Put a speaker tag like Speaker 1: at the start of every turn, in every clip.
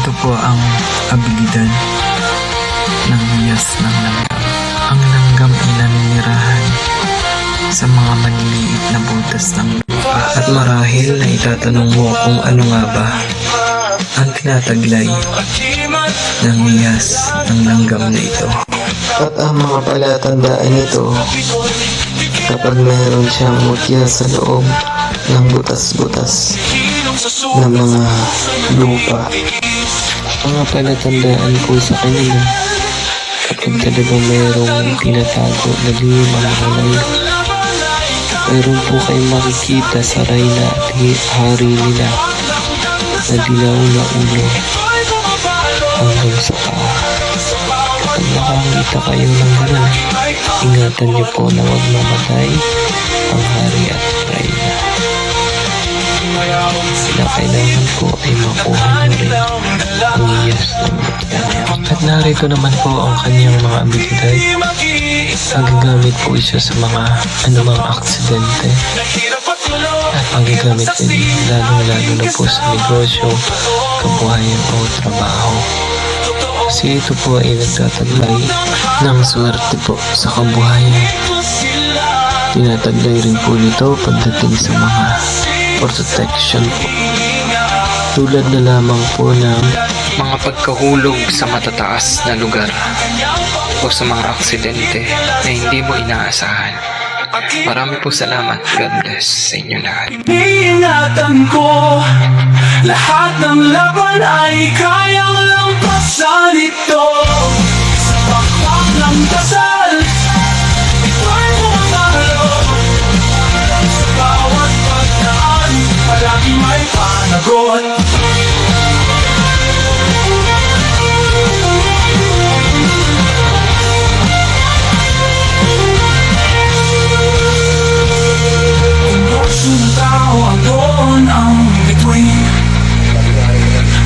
Speaker 1: Ito po ang abilidad ng hiyas ng langgam. Ang langgam ay naninirahan sa mga maliliit na butas ng lupa. At marahil na itatanong mo kung ano nga ba ang tinataglay ng hiyas ng langgam na ito. At ang mga palatandaan nito kapag meron siyang mutya sa loob ng butas-butas ng mga lupa. Mga palatandaan po sa kanila kapag talagang mayroong tinatago na lihim ang halay. Meron po kayong makikita sa rayna at hari nila na dilaw na ulo hanggang sa paa. Kapag nakakita kayo ng gano'n, ingatan niyo po na huwag mamatay ang hari at rayna. Sila kailangan po ay makuha na rin ang narito naman po ang kanyang mga abilidad. Magagamit po siya sa mga anumang aksidente. At magagamit din lalo-lalo na po sa negosyo, kabuhayan o trabaho. Kasi ito po ay nagtataglay ng swerte po sa kabuhayan. Tinataglay rin po nito pagdating sa mga protection po. Tulad na lamang po ng mga pagkahulog sa matataas na lugar o sa mga aksidente na hindi mo inaasahan. Marami po salamat. God bless sa inyo lahat.
Speaker 2: Iingatan ko Lahat ng laban ay kayang lampasan ito Sa pakpak ng dasal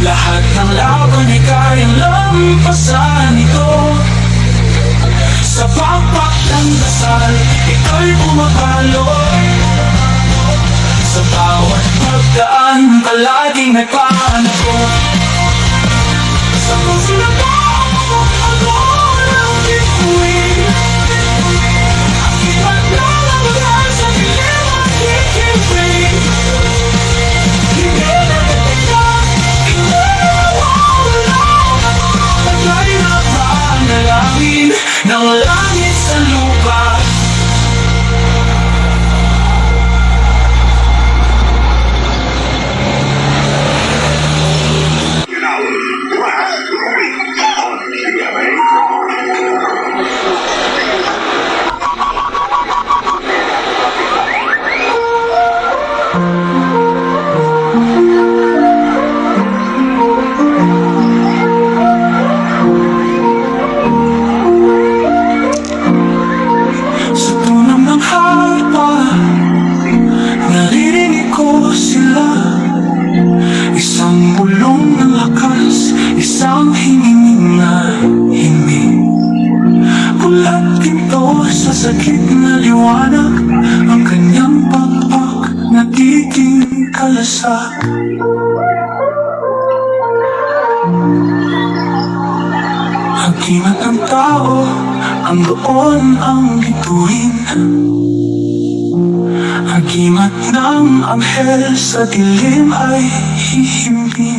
Speaker 2: Lahat ng laban ay kayang lampasan ito. Sa pakpak ng dasal, ito'y pumapalo. Sa bawat pagdaan, palaging may panagot Isang bulong ng lakas Isang hingin na himig Ulat ginto sa sakit na liwanag Ang kanyang pakpak Nagiging kalasak. Hagimat ng tao Ang doon ang bituin. Hagimat ng anghel sa dilim ay hihimpi